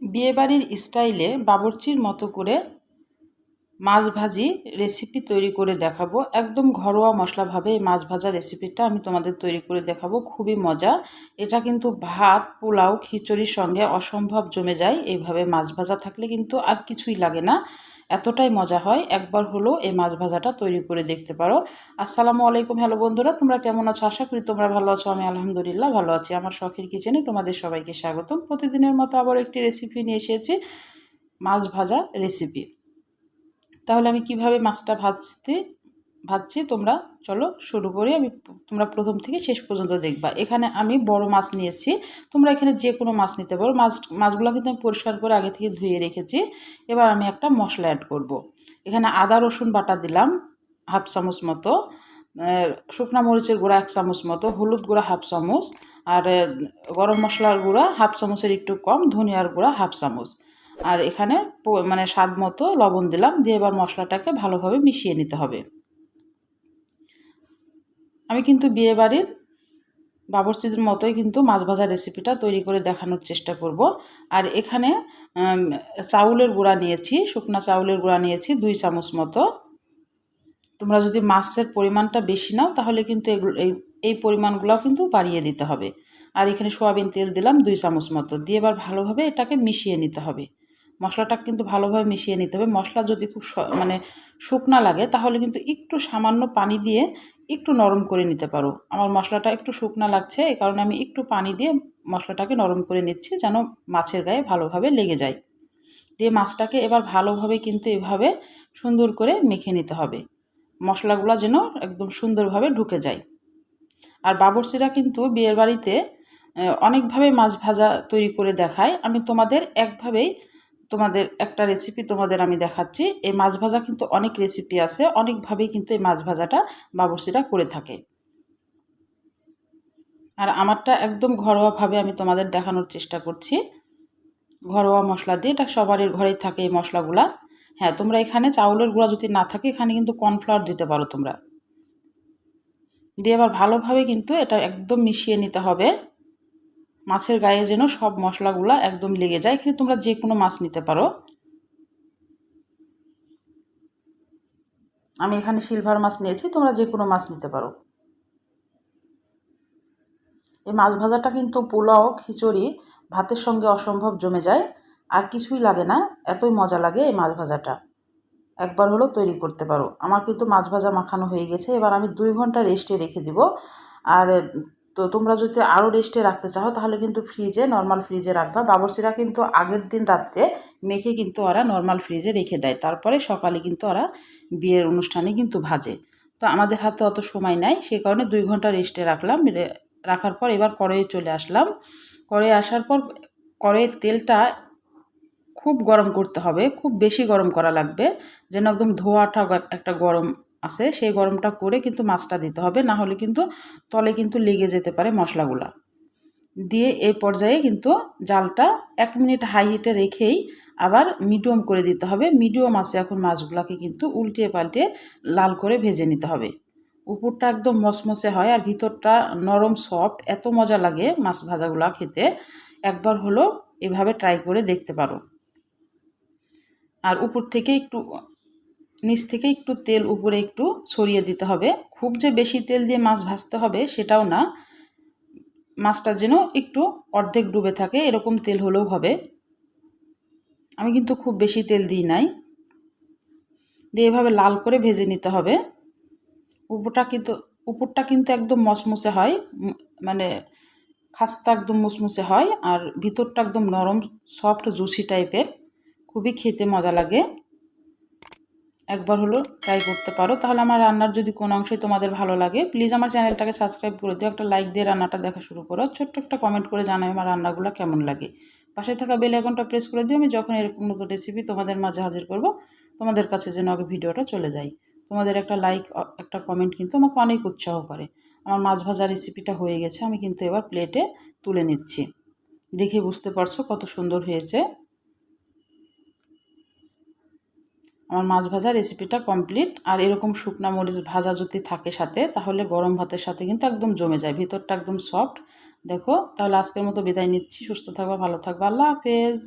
বিয়েবাড়ির স্টাইলে বাবরচির মতো করে মাছ ভাজি রেসিপি তৈরি করে দেখাবো। একদম ঘরোয়া মশলাভাবে এই মাছ ভাজা রেসিপিটা আমি তোমাদের তৈরি করে দেখাবো। খুবই মজা। এটা কিন্তু ভাত, পোলাও, খিচুড়ির সঙ্গে অসম্ভব জমে যায়। এইভাবে মাছ ভাজা থাকলে কিন্তু আর কিছুই লাগে না। এতটাই মজা হয়। একবার হলো এই মাছ ভাজাটা তৈরি করে দেখতে পারো। আসসালামু আলাইকুম, হ্যালো বন্ধুরা, তোমরা কেমন আছো? আশা করি তোমরা ভালো আছো, আমি আলহামদুলিল্লাহ ভালো আছি। আমার শখের কিচেনে তোমাদের সবাইকে স্বাগতম। প্রতিদিনের মতো আবার একটি রেসিপি নিয়ে এসেছি, মাছ ভাজা রেসিপি তাহলে আমি কীভাবে মাছটা ভাজতে ভাজছি তোমরা চলো শুরু করি। আমি তোমরা প্রথম থেকে শেষ পর্যন্ত দেখবা। এখানে আমি বড় মাছ নিয়েছি তোমরা এখানে যে কোনো মাছ নিতে পারো। মাছ, মাছগুলো কিন্তু আমি পরিষ্কার করে আগে থেকে ধুয়ে রেখেছি। এবার আমি একটা মশলা অ্যাড করব। এখানে আদা, রসুন বাটা দিলাম হাফ চামচ মতো। শুকনো মরিচের গুঁড়া এক চামচ মতো, হলুদ গুঁড়া হাফ চামচ, আর গরম মশলার গুঁড়া হাফ চামচের একটু কম, ধনিয়ার গুঁড়া হাফ চামচ। আর এখানে মানে স্বাদ মতো লবণ দিলাম। দিয়ে এবার মশলাটাকে ভালোভাবে মিশিয়ে নিতে হবে। আমি কিন্তু বিয়েবাড়ির বাবরচিদের মতোই কিন্তু মাছ ভাজা রেসিপিটা তৈরি করে দেখানোর চেষ্টা করব। আর এখানে চাউলের গুঁড়া নিয়েছি, শুকনা চাউলের গুঁড়া নিয়েছি, দুই চামচ মতো। তোমরা যদি মাছের পরিমাণটা বেশি নাও, তাহলে কিন্তু এগুলো, এই এই পরিমাণগুলো কিন্তু বাড়িয়ে দিতে হবে। আর এখানে সোয়াবিন তেল দিলাম, দুই চামচ মতো। দিয়ে এবার ভালোভাবে এটাকে মিশিয়ে নিতে হবে। মশলাটা কিন্তু ভালোভাবে মিশিয়ে নিতে হবে। মশলা যদি খুব মানে শুকনা লাগে, তাহলে কিন্তু একটু সামান্য পানি দিয়ে একটু নরম করে নিতে পারো। আমার মশলাটা একটু শুকনা লাগছে, এই কারণে আমি একটু পানি দিয়ে মশলাটাকে নরম করে নিচ্ছি, যেন মাছের গায়ে ভালোভাবে লেগে যায়। দিয়ে মাছটাকে এবার ভালোভাবে কিন্তু এভাবে সুন্দর করে মেখে নিতে হবে। মশলাগুলো যেন একদম সুন্দরভাবে ঢুকে যায়। আর বাবরসিরা কিন্তু বিয়ের বাড়িতে অনেকভাবে মাছ ভাজা তৈরি করে দেখায়। আমি তোমাদের একভাবেই তোমাদের একটা রেসিপি তোমাদের আমি দেখাচ্ছি। এই মাছ ভাজা কিন্তু অনেক রেসিপি আছে, অনেকভাবেই কিন্তু এই মাছ ভাজাটা বাবরসিরা করে থাকে। আর আমারটা একদম ঘরোয়াভাবে আমি তোমাদের দেখানোর চেষ্টা করছি। ঘরোয়া মশলা দিয়ে, এটা সবারই ঘরেই থাকে এই মশলাগুলা। হ্যাঁ তোমরা এখানে চাউলের গুঁড়া যদি না থাকে, এখানে কিন্তু কর্নফ্লাওয়ার দিতে পারো তোমরা। দিয়ে আবার ভালোভাবে কিন্তু এটা একদম মিশিয়ে নিতে হবে। মাছের গায়ে যেন সব মশলাগুলো একদম লেগে যায়। এখানে তোমরা যে কোনো মাছ নিতে পারো। আমি এখানে সিলভার মাছ নিয়েছি, তোমরা যে কোনো মাছ নিতে পারো। এই মাছ ভাজাটা কিন্তু পোলাও, খিচুড়ি, ভাতের সঙ্গে অসম্ভব জমে যায়। আর কিছুই লাগে না, এতই মজা লাগে এই মাছ ভাজাটা। একবার হলো তৈরি করতে পারো। আমার কিন্তু মাছ ভাজা মাখানো হয়ে গেছে, এবার আমি দুই ঘণ্টা রেস্টে রেখে দিব। আর তো তোমরা যদি আরও রেস্টে রাখতে চাও, তাহলে কিন্তু ফ্রিজে নর্মাল ফ্রিজে রাখবা। বাবরসিরা কিন্তু আগের দিন রাত্রে মেখে কিন্তু ওরা নর্মাল ফ্রিজে রেখে দেয়। তারপরে সকালে কিন্তু ওরা বিয়ের অনুষ্ঠানে কিন্তু ভাজে। তো আমাদের হাতে অত সময় নাই সেই কারণে দুই ঘণ্টা রেস্টে রাখলাম। রাখার পর এবার কড়াইয়ে চলে আসলাম। কড়াইয়ে আসার পর কড়াইয়ের তেলটা খুব গরম করতে হবে। খুব বেশি গরম করা লাগবে। যেন একদম ধোয়াটা একটা গরম আছে, সেই গরমটা করে কিন্তু মাছটা দিতে হবে, না হলে কিন্তু তলে কিন্তু লেগে যেতে পারে মশলাগুলা। দিয়ে এই পর্যায়ে কিন্তু জালটা এক মিনিট হাই হিটে রেখেই আবার মিডিয়াম করে দিতে হবে। মিডিয়াম আছে এখন মাছগুলাকে কিন্তু উল্টে পাল্টে লাল করে ভেজে নিতে হবে। উপরটা একদম মসমসে হয় আর ভিতরটা নরম সফট এত মজা লাগে মাছ ভাজাগুলা খেতে। একবার হলো এভাবে ট্রাই করে দেখতে পারো। আর উপর থেকে একটু নিচ থেকে একটু তেল উপরে একটু ছড়িয়ে দিতে হবে। খুব যে বেশি তেল দিয়ে মাছ ভাজতে হবে সেটাও না। মাছটা যেন একটু অর্ধেক ডুবে থাকে, এরকম তেল হলেও হবে। আমি কিন্তু খুব বেশি তেল দিই নাই। দিয়ে এভাবে লাল করে ভেজে নিতে হবে। উপরটা কিন্তু উপরটা কিন্তু একদম মসমুসে হয় মানে খাস্তা একদম মুসমুসে হয়, আর ভিতরটা একদম নরম, সফট, জুসি টাইপের। খুবই খেতে মজা লাগে। একবার হলো ট্রাই করতে পারো। তাহলে আমার রান্নার যদি কোনো অংশই তোমাদের ভালো লাগে প্লিজ আমার চ্যানেলটাকে সাবস্ক্রাইব করে দিও, একটা লাইক দিয়ে রান্নাটা দেখা শুরু করো। ছোট্ট একটা কমেন্ট করে জানাই আমার রান্নাগুলো কেমন লাগে। পাশে থাকা বেল আইকনটা প্রেস করে দিও, আমি যখন এরকম নতুন রেসিপি তোমাদের মাঝে হাজির করব, তোমাদের কাছে যেন আগে ভিডিওটা চলে যায়। তোমাদের একটা লাইক একটা কমেন্ট কিন্তু আমাকে অনেক উৎসাহ করে। আমার মাছ ভাজা রেসিপিটা হয়ে গেছে, আমি কিন্তু এবার প্লেটে তুলে নিচ্ছি। দেখে বুঝতে পারছ কত সুন্দর হয়েছে। আমার মাছ ভাজা রেসিপিটা কমপ্লিট আর এরকম শুকনা মরিচ ভাজা যদি থাকে সাথে, তাহলে গরম ভাতের সাথে কিন্তু একদম জমে যায়, ভিতরটা একদম সফট দেখো, তাহলে আজকের মতো বিদায় নিচ্ছি, সুস্থ থাকবা, ভালো থাকবা। আল্লাহ হাফেজ।